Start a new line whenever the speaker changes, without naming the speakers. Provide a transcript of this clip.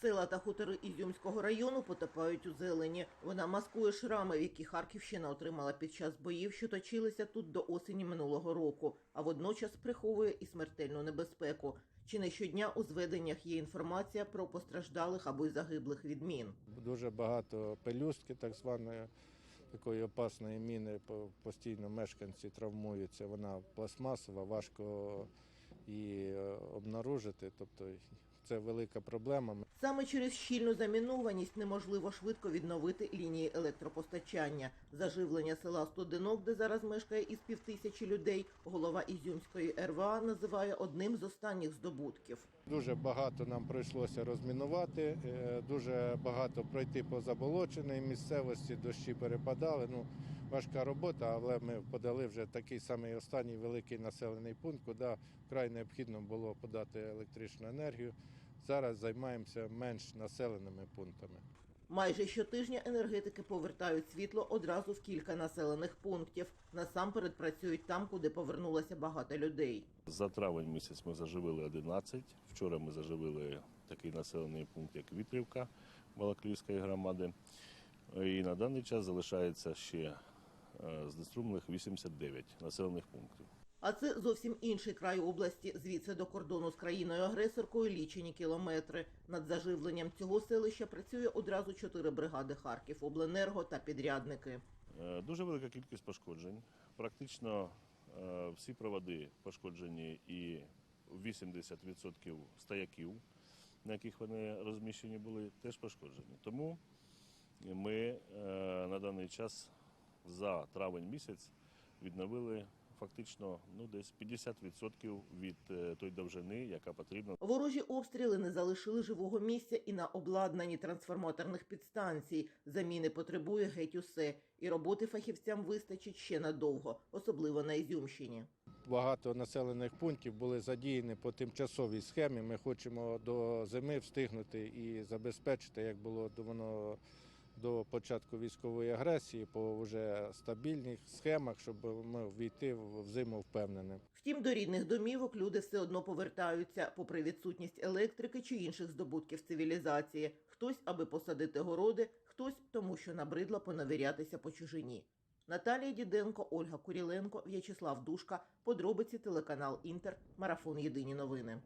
Села та хутори Ізюмського району потопають у зелені. Вона маскує шрами, які Харківщина отримала під час боїв, що точилися тут до осені минулого року, а водночас приховує і смертельну небезпеку. Чи не щодня у зведеннях є інформація про постраждалих або й загиблих від мін.
Дуже багато пелюстки, так званої такої опасної міни. Постійно мешканці травмуються. Вона пластмасова, важко її е, обнаружити. Тобто це велика проблема.
Саме через щільну замінованість неможливо швидко відновити лінії електропостачання. Заживлення села Студенок, де зараз мешкає із півтисячі людей, голова Ізюмської РВА називає одним з останніх здобутків.
Дуже багато нам прийшлося розмінувати, е, дуже багато пройти по заболоченій місцевості, дощі перепадали. Ну, важка робота, але ми подали вже такий самий останній великий населений пункт, куди вкрай необхідно було подати електричну енергію. Зараз займаємося менш населеними пунктами.
Майже щотижня енергетики повертають світло одразу в кілька населених пунктів. Насамперед працюють там, куди повернулося багато людей.
За травень місяць ми заживили 11. Вчора ми заживили такий населений пункт, як Вітрівка Балаклівської громади. І на даний час залишається ще е, знеструмлених 89 населених пунктів.
А це зовсім інший край області. Звідси до кордону з країною-агресоркою лічені кілометри. Над заживленням цього селища працює одразу чотири бригади Харків, обленерго та підрядники.
Е, Дуже велика кількість пошкоджень. Практично е, всі проводи пошкоджені і 80% стояків, на яких вони розміщені були, теж пошкоджені. Тому ми е, на даний час за травень місяць відновили фактично ну, десь 50% від е, той довжини, яка потрібна
Ворожі обстріли не залишили живого місця і на обладнанні трансформаторних підстанцій. Заміни потребує геть усе, і роботи фахівцям вистачить ще надовго, особливо на Ізюмщині.
Багато населених пунктів були задіяні по тимчасовій схемі. Ми хочемо до зими встигнути і забезпечити, як було до воно до початку військової агресії, по вже стабільних схемах, щоб ми війти в зиму впевненим.
Втім, до рідних домівок люди все одно повертаються, попри відсутність електрики чи інших здобутків цивілізації. Хтось, аби посадити городи, хтось тому, що набридло поневірятися по чужині. Наталія Діденко, Ольга Куріленко, В'ячеслав Душка. Подробиці телеканал Інтер. Марафон Єдині новини.